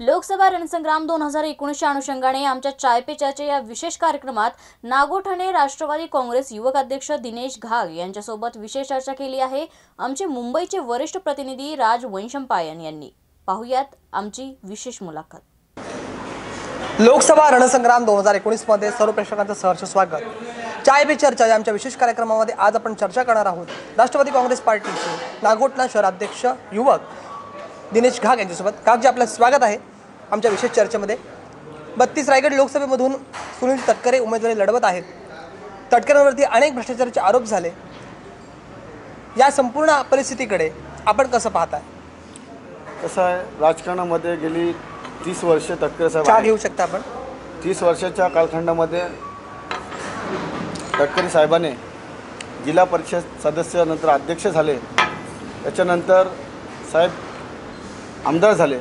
लोकसभा रणसंग्राम दोन हजार एकोणीसच्या अनुषंगाने आमच्या चाय पे चर्चे या विशेष कार्यक्रमात नागोठाणे राष्ट्रवादी काँग्रेस युवक अध्यक्ष दिनेश घाग यांच्यासोबत विशेष चर्चा केली आहे. आमचे मुंबईचे वरिष्ठ प्रतिनिधी राज वैशंपायन यांनी. पाहुयात आमची विशेष मुलाखत. लोकसभा रणसंग्राम दोन हजार एकोणीसमध्ये सर्व प्रेक्षकांचं सहर्ष स्वागत. चाय पे चर्चा या आमच्या विशेष कार्यक्रमामध्ये आज आपण चर्चा करणार आहोत. राष्ट्रवादी काँग्रेस पार्टीचे नागोटणा शहराध्यक्ष युवक दिनेश घाग यांच्यासोबत. घागजी आपलं स्वागत आहे. आमच्या विशेष चर्चेमध्ये. बत्तीस रायगड लोकसभेमधून सुनील तटकरे उमेदवारी लढवत आहेत. तटकरेंवरती अनेक भ्रष्टाचाराचे आरोप झाले. या संपूर्ण परिस्थितीकडे आपण कसं पाहताय? कसं आहे? राजकारणामध्ये गेली तीस वर्षे तटकरे साहेब. घेऊ शकता आपण? तीस वर्षाच्या कालखंडामध्ये तटकरे साहेबाने जिल्हा परिषद सदस्य नंतर अध्यक्ष झाले. त्याच्यानंतर साहेब आमदार झाले.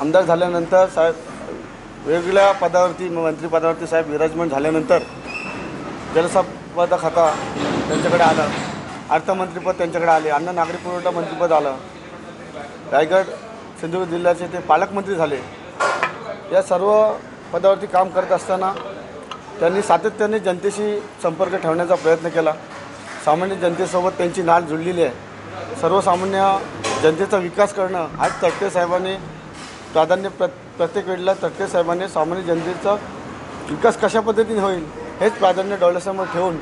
आमदार झाल्यानंतर साहेब वेगवेगळ्या पदावरती मंत्रिपदावरती साहेब विराजमान झाल्यानंतर जलसंपदा खाता त्यांच्याकडे आलं अर्थमंत्रीपद त्यांच्याकडे आले अन्न नागरी पुरवठा मंत्रीपद आलं. रायगड सिंधुदुर्ग जिल्ह्याचे ते पालकमंत्री झाले. या सर्व पदावरती काम करत असताना त्यांनी सातत्याने जनतेशी संपर्क ठेवण्याचा प्रयत्न केला. सामान्य जनतेसोबत त्यांची नाळ जुळलेली आहे. सर्वसामान्य जनतेचा विकास करणं आज तटके साहेबांनी. प्राधान्य प्र प्रत्येक वेळेला तटके साहेबांनी सामान्य जनतेचा विकास कशा पद्धतीने होईल हेच प्राधान्य डोळ्यासमोर ठेवून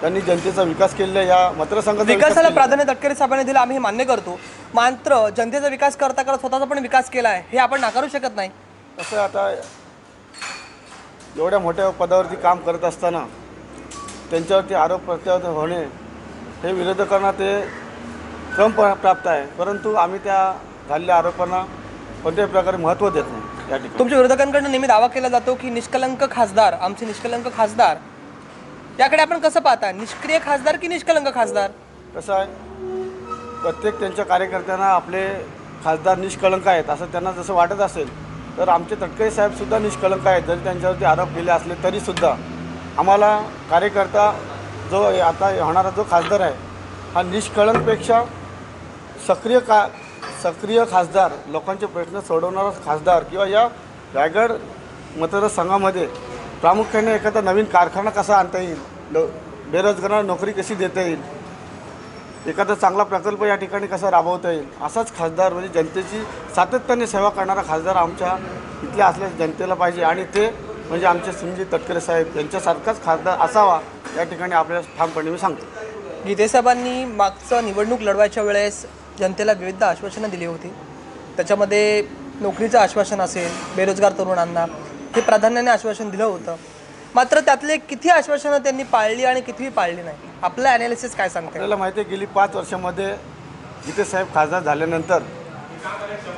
त्यांनी जनतेचा विकास केलेला. या मतदारसंघाचा विकास विकासाला. प्राधान्य तटकरे साहेबांनी दिलं आम्ही हे मान्य करतो मात्र जनतेचा विकास करता करता स्वतःचा पण विकास केला आहे हे आपण नाकारू शकत नाही कसं आता एवढ्या मोठ्या पदावरती काम करत असताना त्यांच्यावरती आरोप प्रत्यारोप होणे हे विरोधकांना ते क्रम प्राप्त आहे परंतु आम्ही त्या झालेल्या आरोपांना कोणत्याही प्रकारे महत्त्व देत नाही या ठिकाणी. तुमच्या विरोधकांकडून नेहमी दावा केला जातो की निष्कलंक खासदार आमचे निष्कलंक खासदार याकडे आपण कसं पाहता? निष्क्रिय खासदार की निष्कलंक खासदार? कसं आहे? प्रत्येक त्यांच्या कार्यकर्त्यांना आपले खासदार निष्कलंक आहेत असं त्यांना जसं वाटत असेल तर आमचे तटकरे साहेबसुद्धा निष्कलंक आहेत. जरी त्यांच्यावरती आरोप केले असले तरीसुद्धा आम्हाला कार्यकर्ता जो आता होणारा जो खासदार आहे हा निष्कळंकपेक्षा सक्रिय का सक्रिय खासदार लोकांचे प्रश्न सोडवणारा खासदार किंवा या रायगड मतदारसंघामध्ये प्रामुख्याने एखादा नवीन कारखाना कसा आणता येईल? लो बेरोजगारांना नोकरी कशी देता येईल? एखादा चांगला प्रकल्प या ठिकाणी कसा राबवता येईल? असाच खासदार म्हणजे जनतेची सातत्याने सेवा करणारा खासदार आमच्या इथल्या असल्या जनतेला पाहिजे. आणि ते म्हणजे आमचे संजय तटकरे साहेब यांच्यासारखाच खासदार असावा या ठिकाणी आपल्याला ठामपणे मी सांगतो. गीतेसाहेबांनी मागचं निवडणूक लढवायच्या वेळेस जनतेला विविध आश्वासनं दिली होती. त्याच्यामध्ये नोकरीचं आश्वासन असेल बेरोजगार तरुणांना हे प्राधान्याने आश्वासन दिलं होतं. मात्र त्यातले किती आश्वासनं त्यांनी पाळली आणि किती पाळली नाही? आपलं ॲनालिसिस काय सांगते आपल्याला माहिती आहे गेली पाच वर्षामध्ये जिथे साहेब खासदार झाल्यानंतर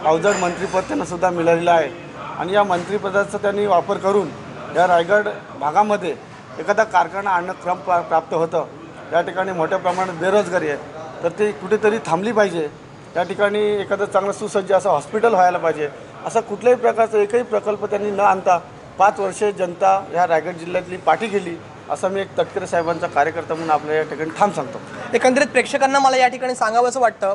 अवजड मंत्रिपद त्यांना सुद्धा मिळालेलं आहे. आणि या मंत्रिपदाचा त्यांनी वापर करून या रायगड भागामध्ये एखादा कारखाना आणणं क्रम प्राप्त होतं. या ठिकाणी मोठ्या प्रमाणात बेरोजगारी आहे. तर ती कुठेतरी थांबली पाहिजे. या ठिकाणी एखादं चांगलं सुसज्ज असं हॉस्पिटल व्हायला पाहिजे. असा कुठल्याही प्रकारचा एकही प्रकल्प त्यांनी न आणता पाच वर्षे जनता ह्या रायगड जिल्ह्यातली पाठी गेली असं मी एक तटकरे साहेबांचा कार्यकर्ता म्हणून आपल्या या ठिकाणी ठाम सांगतो. एकंदरीत प्रेक्षकांना मला या ठिकाणी सांगावंसं वाटतं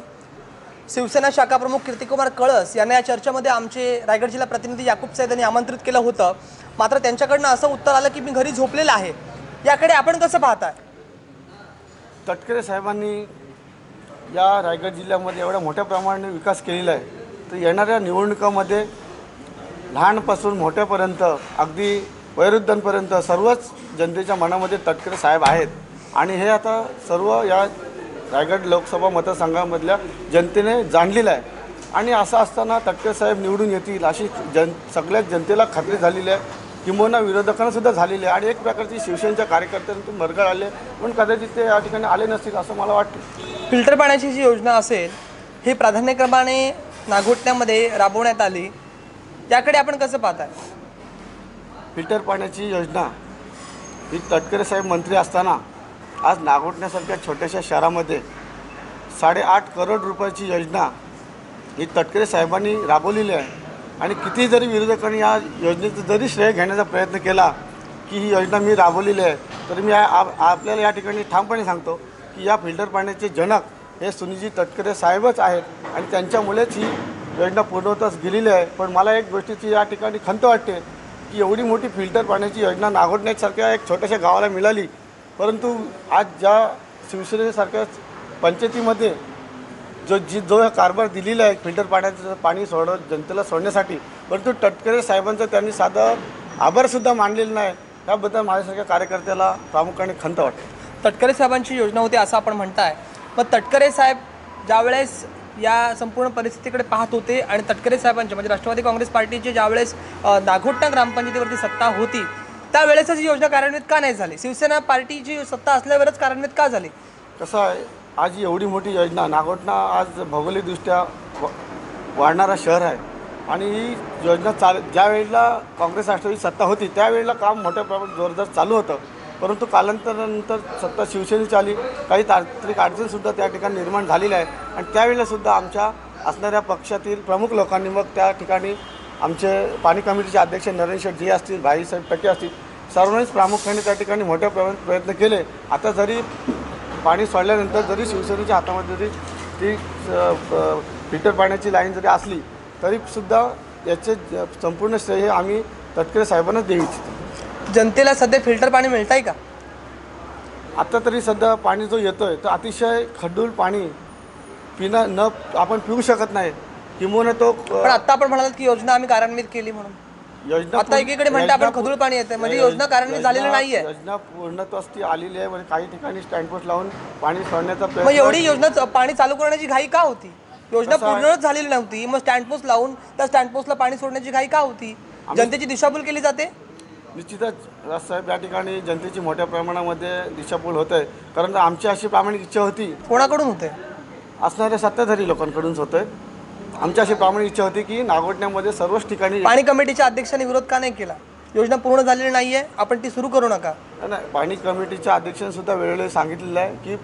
शिवसेना शाखा प्रमुख कीर्तिकुमार कळस यांना या चर्चेमध्ये आमचे रायगड जिल्हा प्रतिनिधी याकूब साहेब यांनी आमंत्रित केलं होतं. मात्र त्यांच्याकडनं असं उत्तर आलं की मी घरी झोपलेलं आहे. याकडे आपण कसं पाहताय? तटकरे साहेबांनी या रायगड जिल्ह्यामध्ये एवढ्या मोठ्या प्रमाणाने विकास केलेला आहे तर येणाऱ्या निवडणुकामध्ये लहानपासून मोठ्यापर्यंत अगदी वयोवृद्धांपर्यंत सर्वच जनतेच्या मनामध्ये तटकरे साहेब आहेत. आणि हे आता सर्व या रायगड लोकसभा मतदारसंघामधल्या जनतेने जाणलेलं आहे. आणि असं असताना तटकरे साहेब निवडून येतील अशी जन सगळ्याच जनतेला खात्री झालेली आहे. किंबहुना विरोधकांना सुद्धा झालेली आहे. आणि एक प्रकारची शिवसेनेच्या कार्यकर्त्यांतून मरगळ आले. पण कदाचित ते या ठिकाणी आले नसतील असं मला वाटतं. फिल्टर पाण्याची जी योजना असेल ही प्राधान्यक्रमाने नागोटण्यामध्ये राबवण्यात आली. याकडे आपण कसं पाहताय? फिल्टर पाण्याची योजना ही तटकरे साहेब मंत्री असताना आज नागोठण्यासारख्या छोट्याशा शहरामध्ये साडेआठ करोड रुपयाची योजना ही तटकरे साहेबांनी राबवलेली आहे. आणि किती जरी विरोधकांनी या योजनेचं जरी श्रेय घेण्याचा प्रयत्न केला की ही योजना मी राबवलेली आहे तर मी आपल्याला या ठिकाणी ठामपणे सांगतो की या फिल्टर पाण्याचे जनक हे सुनीजी तटकरे साहेबच आहेत आणि त्यांच्यामुळेच ही योजना पूर्णत्वास गेलेली आहे. पण मला एक गोष्टीची या ठिकाणी खंत वाटते की एवढी मोठी फिल्टर पाण्याची योजना नागोडण्यासारख्या एक छोट्याशा गावाला मिळाली परंतु आज ज्या शिवसेनेसारख्या पंचायतीमध्ये जो जी जो कारभार दिलेला आहे फिल्टर पाण्याचं पाणी सोड जनतेला सोडण्यासाठी परंतु तटकरे साहेबांचं त्यांनी साधं आभारसुद्धा मानलेलं नाही. त्याबद्दल माझ्यासारख्या कार्यकर्त्याला प्रामुख्याने खंत वाटते. तटकरे साहेबांची योजना होती असं आपण म्हणताय. मग तटकरे साहेब ज्यावेळेस या संपूर्ण परिस्थितीकडे पाहत होते आणि तटकरे साहेबांचे म्हणजे राष्ट्रवादी काँग्रेस पार्टीची ज्यावेळेस नागोठणा ग्रामपंचायतीवरती सत्ता होती त्यावेळेसच ही योजना कार्यान्वित का नाही झाली? शिवसेना पार्टीची सत्ता असल्यावरच कार्यान्वित का झाली? कसं आहे आज ही एवढी मोठी योजना नागोठणा आज भौगोलिकदृष्ट्या वाढणारा शहर आहे. आणि ही योजना चाल ज्यावेळेला काँग्रेस राष्ट्रवादी सत्ता होती त्यावेळेला काम मोठ्या प्रमाणात जोरदार चालू होतं. परंतु कालांतरानंतर सत्ता शिवसेनेची आली. काही तांत्रिक अडचणसुद्धा त्या ठिकाणी निर्माण झालेल्या आहे आणि त्यावेळेलासुद्धा आमच्या असणाऱ्या पक्षातील प्रमुख लोकांनी मग त्या ठिकाणी आमचे पाणी कमिटीचे अध्यक्ष नरेंद्र जी असतील भाईसाहेब पटे असतील सर्वांनीच प्रामुख्याने त्या ठिकाणी मोठ्या प्रमाणात प्रयत्न केले. आता जरी पाणी सोडल्यानंतर जरी शिवसेनेच्या हातामध्ये जरी ती फिल्टर पाण्याची लाईन जरी असली तरी सुद्धा याचे संपूर्ण श्रेय हे आम्ही तटकरे साहेबांनाच देऊ इच्छितो. जनतेला सध्या फिल्टर पाणी मिळतंय का? आता तरी सध्या पाणी जो येतोय तर अतिशय खड्डूल पाणी पिणं न आपण पिऊ शकत नाही. किंवा तो पण आता आपण म्हणालात की योजना आम्ही कार्यान्वित केली म्हणून. योजना आता एकीकडे म्हणता आपण योजना- खदूळ पाणी येते. म्हणजे योजना कार्यान्वित झालेली नाहीये. योजना पूर्णत्वास ती आलेली आहे. म्हणजे काही ठिकाणी स्टँड पोस्ट लावून पाणी सोडण्याचा मग प्रयत्न एवढी योजना च- पाणी चालू करण्याची घाई का होती? योजना कसं आहे? पूर्णच झालेली नव्हती. मग स्टँड पोस्ट लावून त्या स्टँड पोस्टला पाणी सोडण्याची घाई का होती? जनतेची दिशाभूल केली जाते? निश्चितच राजसाहेब या ठिकाणी जनतेची मोठ्या प्रमाणामध्ये दिशाभूल होत आहे कारण आमची अशी प्रामाणिक इच्छा होती. कोणाकडून होते असणाऱ्या सत्ताधारी लोकांकडूनच होत आहे आमची अशी प्रामाणिक इच्छा होती की नागोठण्यामध्ये सर्वच ठिकाणी पाणी कमिटीच्या अध्यक्षांनी विरोध का नाही केला? योजना पूर्ण झालेली नाहीये आपण ती सुरू करू नका. नाही पाणी कमिटीच्या अध्यक्षांनी सुद्धा वेळोवेळी सांगितलेलं आहे की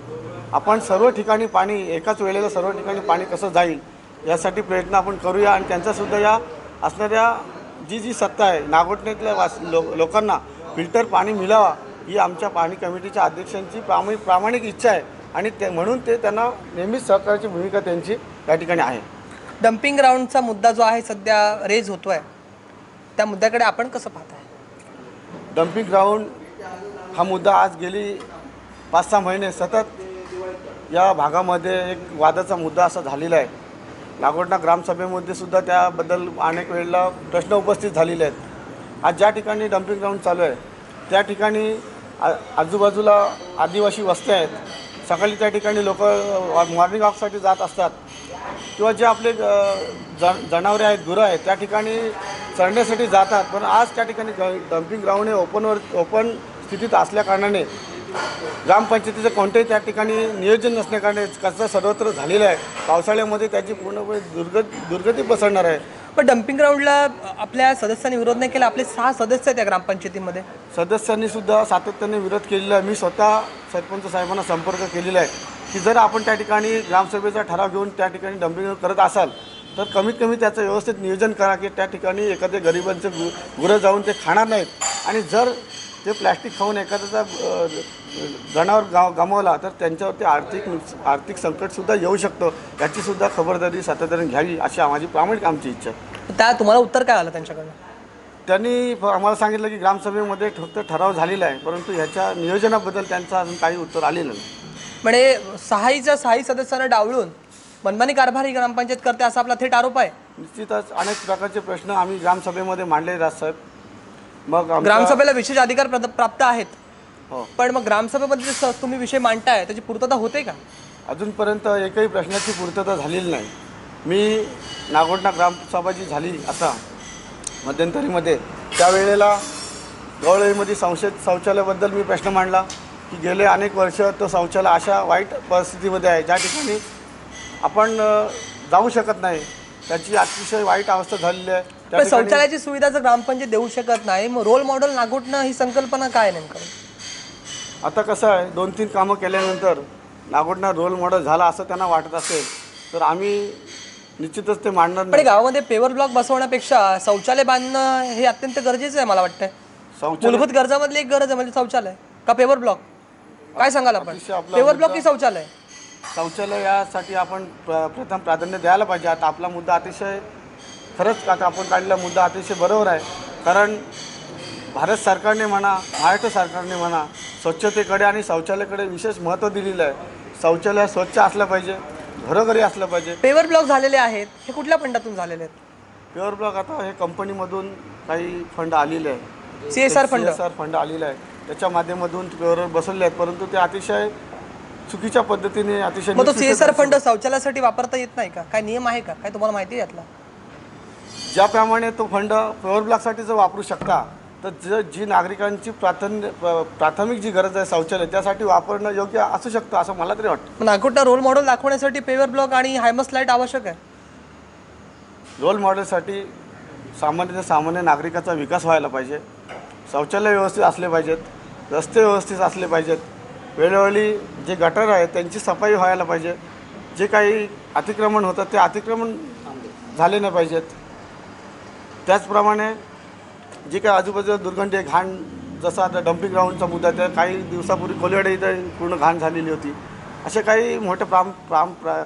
आपण सर्व ठिकाणी पाणी एकाच वेळेला सर्व ठिकाणी पाणी कसं जाईल यासाठी प्रयत्न आपण करूया आणि त्यांचासुद्धा या असणाऱ्या जी जी सत्ता आहे नागोठण्यातल्या वास लो लोकांना फिल्टर पाणी मिळावा ही आमच्या पाणी कमिटीच्या अध्यक्षांची प्रामाणिक प्रामाणिक इच्छा आहे. आणि ते म्हणून ते त्यांना नेहमीच सहकार्याची भूमिका त्यांची या ठिकाणी आहे. डम्पिंग ग्राउंडचा मुद्दा जो आहे सध्या रेज होतो आहे त्या मुद्द्याकडे आपण कसं पाहत आहे डम्पिंग ग्राउंड हा मुद्दा आज गेली पाच सहा महिने सतत या भागामध्ये एक वादाचा मुद्दा असा झालेला आहे. लागोडना ग्रामसभेमध्ये सुद्धा त्याबद्दल अनेक वेळेला प्रश्न उपस्थित झालेले आहेत. आज ज्या ठिकाणी डम्पिंग ग्राउंड चालू आहे त्या ठिकाणी आ आजूबाजूला आदिवासी वस्त्या आहेत. सकाळी त्या ठिकाणी लोक मॉर्निंग वॉकसाठी जात असतात. किंवा जे आपले जन जनावरे आहेत गुरं आहेत त्या ठिकाणी चरण्यासाठी जातात. पण आज त्या ठिकाणी डम्पिंग ग्राउंड हे ओपनवर ओपन स्थितीत असल्याकारणाने ग्रामपंचायतीचं कोणत्याही त्या ठिकाणी नियोजन नसल्याकारणे कचरा सर्वत्र झालेला आहे. पावसाळ्यामध्ये त्याची पूर्णपणे दुर्गत दुर्गती पसरणार आहे. पण डम्पिंग ग्राउंडला आपल्या सदस्यांनी विरोध नाही केला. आपले सहा सदस्य आहेत या ग्रामपंचायतीमध्ये. सदस्यांनी सुद्धा सातत्याने विरोध केलेला आहे. मी स्वतः सरपंच साहेबांना संपर्क केलेला आहे. की जर आपण त्या ठिकाणी ग्रामसभेचा ठराव घेऊन त्या ठिकाणी डम्पिंग करत असाल तर कमीत कमी त्याचं व्यवस्थित नियोजन करा की त्या ठिकाणी एखाद्या गरिबांचे गु गुरं जाऊन ते खाणार नाहीत. आणि जर ते प्लॅस्टिक खाऊन एखाद्याचा जनावर गाव गमावला तर त्यांच्यावरती आर्थिक नुकस आर्थिक संकटसुद्धा येऊ शकतं. याचीसुद्धा खबरदारी सातत्याने घ्यावी अशी माझी प्रामाणिक आमची इच्छा. आहे त्या तुम्हाला उत्तर काय आलं त्यांच्याकडनं? त्यांनी आम्हाला सांगितलं की ग्रामसभेमध्ये फक्त ठराव झालेला आहे परंतु ह्याच्या नियोजनाबद्दल त्यांचं अजून काही उत्तर आलेलं नाही. म्हणजे सहाईच्या सहाही सदस्यांना डावळून मनमानी कारभार ही ग्रामपंचायत करते असा आपला थेट आरोप आहे. निश्चितच अनेक प्रकारचे प्रश्न आम्ही ग्रामसभेमध्ये मांडले राजसाहेब मग आमचा- ग्रामसभेला विशेष अधिकार प्रद- प्राप्त आहेत. हो. पण मग ग्रामसभेमध्ये जे स- तुम्ही विषय मांडताय त्याची पूर्तता होते का? अजूनपर्यंत एकही प्रश्नाची पूर्तता झालेली नाही. मी नागोठणा ग्रामसभा जी झाली आता मध्यंतरीमध्ये त्यावेळेला गवळईमध्ये संशय शौचालयाबद्दल मी प्रश्न मांडला. की गेले अनेक वर्ष तो शौचालय अशा वाईट परिस्थितीमध्ये आहे. ज्या ठिकाणी आपण जाऊ शकत नाही. त्याची अतिशय वाईट अवस्था झालेली आहे. शौचालयाची सुविधा जर ग्रामपंचायत देऊ शकत नाही मग रोल मॉडेल नागोटणं ही संकल्पना काय नेमकं? आता कसं आहे दोन तीन कामं केल्यानंतर नागोठणा रोल मॉडेल झाला असं त्यांना वाटत असेल तर आम्ही निश्चितच ते मांडणार पण नाही. गावामध्ये पेवर ब्लॉक बसवण्यापेक्षा शौचालय बांधणं हे अत्यंत गरजेचं आहे मला शौचालय मूलभूत गरजामधली एक गरज आहे म्हणजे शौचालय. का पेवर ब्लॉक काय सांगाल आपण? अतिशय आपला पेवर ब्लॉक की शौचालय? शौचालय यासाठी आपण प्र प्रथम प्राधान्य द्यायला पाहिजे. आता आपला मुद्दा अतिशय खरंच आता आपण काढलेला मुद्दा अतिशय बरोबर आहे. कारण भारत सरकारने म्हणा महाराष्ट्र सरकारने म्हणा स्वच्छतेकडे आणि शौचालयाकडे विशेष महत्त्व दिलेलं आहे. शौचालय स्वच्छ असलं पाहिजे घरोघरी असलं पाहिजे. पेवर ब्लॉक झालेले आहेत. हे कुठल्या फंडातून झालेले आहेत? प्युअर ब्लॉक आता हे कंपनीमधून काही फंड आलेले आहे CSR फंड. CSR फंड आलेला आहे त्याच्या माध्यमातून बसवले आहेत परंतु ते अतिशय चुकीच्या पद्धतीने अतिशय मग तो सीएसआर फंड शौचालयासाठी वापरता येत नाही का? काय नियम आहे का? काय तुम्हाला माहिती आहे यातला? ज्याप्रमाणे तो फंड प्युअर ब्लॉकसाठी जर वापरू शकता तर ज जी नागरिकांची प्राथम्य प- प्राथमिक जी गरज आहे शौचालय त्यासाठी वापरणं योग्य असू शकतं असं मला तरी वाटतं. मग नागपूरला रोल मॉडेल दाखवण्यासाठी पेवर ब्लॉक आणि हायमस लाइट आवश्यक आहे? रोल मॉडेलसाठी सामान्य ते सामान्य नागरिकाचा विकास व्हायला पाहिजे. शौचालय व्यवस्थित असले पाहिजेत. रस्ते व्यवस्थित असले पाहिजेत. वेळोवेळी जे गटर आहेत त्यांची सफाई व्हायला पाहिजे. जे काही अतिक्रमण होतं ते अतिक्रमण झाले नाही पाहिजेत. त्याचप्रमाणे जे काही आजूबाजूला दुर्गंधी घाण जसं आता डम्पिंग ग्राउंडचा मुद्दा त्या काही दिवसापूर्वी कोलिवाडे इथं पूर्ण घाण झालेली होती. अशा काही मोठ्या प्राम प्राम प्रा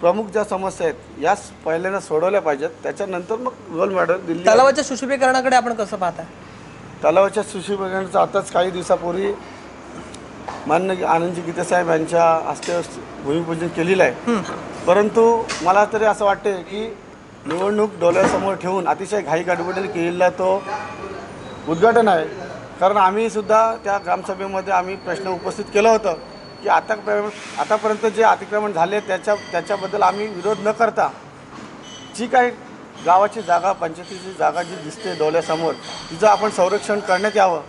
प्रमुख ज्या समस्या आहेत या पहिल्यांदा सोडवल्या पाहिजेत. त्याच्यानंतर मग रोल मॉडेल दिल्ली तलावाच्या सुशोभीकरणाकडे आपण कसं पाहताय तलावाच्या सुशोभीकरणाचं आताच काही दिवसापूर्वी मान्य आनंदजी गीते साहेब यांच्या हस्ते भूमिपूजन केलेलं आहे. परंतु मला तरी असं वाटते की निवडणूक डोळ्यासमोर ठेवून अतिशय घाई गडबडीने केलेला तो उद्घाटन आहे. कारण आम्ही सुद्धा त्या ग्रामसभेमध्ये आम्ही प्रश्न उपस्थित केलं होतं की आता आतापर्यंत जे अतिक्रमण झाले त्याच्या त्याच्याबद्दल आम्ही विरोध न करता जी काही गावाची जागा पंचायतीची जागा जी दिसते डोळ्यासमोर तिचं आपण संरक्षण करण्यात यावं.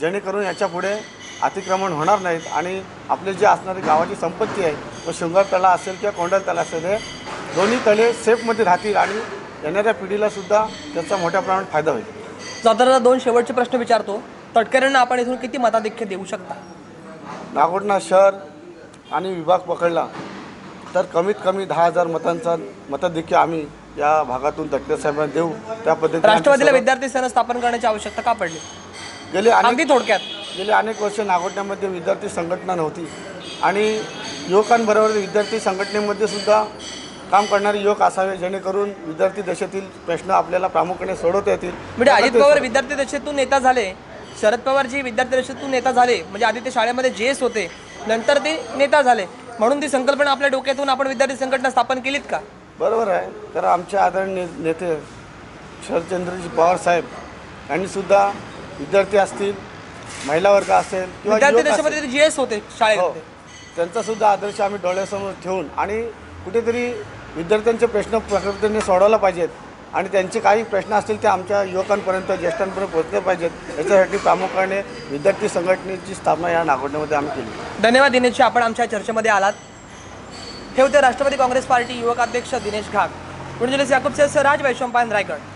जेणेकरून याच्यापुढे अतिक्रमण होणार नाहीत आणि आपले जे असणारी गावाची संपत्ती आहे व शृंगार तळा असेल किंवा कोंडल तळा असेल हे दोन्ही तळे सेफमध्ये राहतील आणि येणाऱ्या पिढीलासुद्धा त्याचा मोठ्या प्रमाणात फायदा होईल. जाताना दोन शेवटचे प्रश्न विचारतो. तटकऱ्यांना आपण इथून किती मताधिक्य देऊ शकता? नागोडना शहर आणि विभाग पकडला तर कमीत कमी दहा हजार मतांचा मताधिक्य आम्ही या भागातून तटकर साहेबांना देऊ. त्या पद्धतीने राष्ट्रवादीला विद्यार्थी सेना स्थापन करण्याची आवश्यकता का पडली? गेले अगदी थोडक्यात. गेले अनेक वर्ष नागोठण्यामध्ये विद्यार्थी संघटना नव्हती. आणि युवकांबरोबर विद्यार्थी संघटनेमध्ये सुद्धा काम करणारे युवक असावे जेणेकरून विद्यार्थी देशातील प्रश्न आपल्याला प्रामुख्याने सोडवता येतील. म्हणजे अजित पवार विद्यार्थी दशेतून नेता झाले. शरद पवार जी विद्यार्थी दशेतून नेता झाले म्हणजे आधी ते शाळेमध्ये जेस होते नंतर ते नेता झाले. म्हणून ती संकल्पना आपल्या डोक्यातून आपण विद्यार्थी संघटना स्थापन केलीत का? बरोबर आहे. तर आमचे आदरणीय नेते शरदचंद्रजी पवार साहेब यांनी सुद्धा विद्यार्थी असतील महिला वर्ग असेल किंवा विद्यार्थी दशेमध्ये जेएस होते हो. शाळेमध्ये त्यांचा सुद्धा आदर्श आम्ही डोळ्यासमोर ठेवून आणि कुठेतरी विद्यार्थ्यांचे प्रश्न प्रकृतीने सोडवला पाहिजेत आणि त्यांचे काही प्रश्न असतील ते आमच्या युवकांपर्यंत ज्येष्ठांपर्यंत पोहोचले पाहिजेत. याच्यासाठी प्रामुख्याने विद्यार्थी संघटनेची स्थापना या नागोठण्यामध्ये आम्ही केली. धन्यवाद दिनेशजी आपण आमच्या चर्चेमध्ये आलात. हे होते राष्ट्रवादी काँग्रेस पार्टी युवक अध्यक्ष दिनेश घाग. पुणे जिल्ह्याचे याकूब राज वैशंपायन रायगड.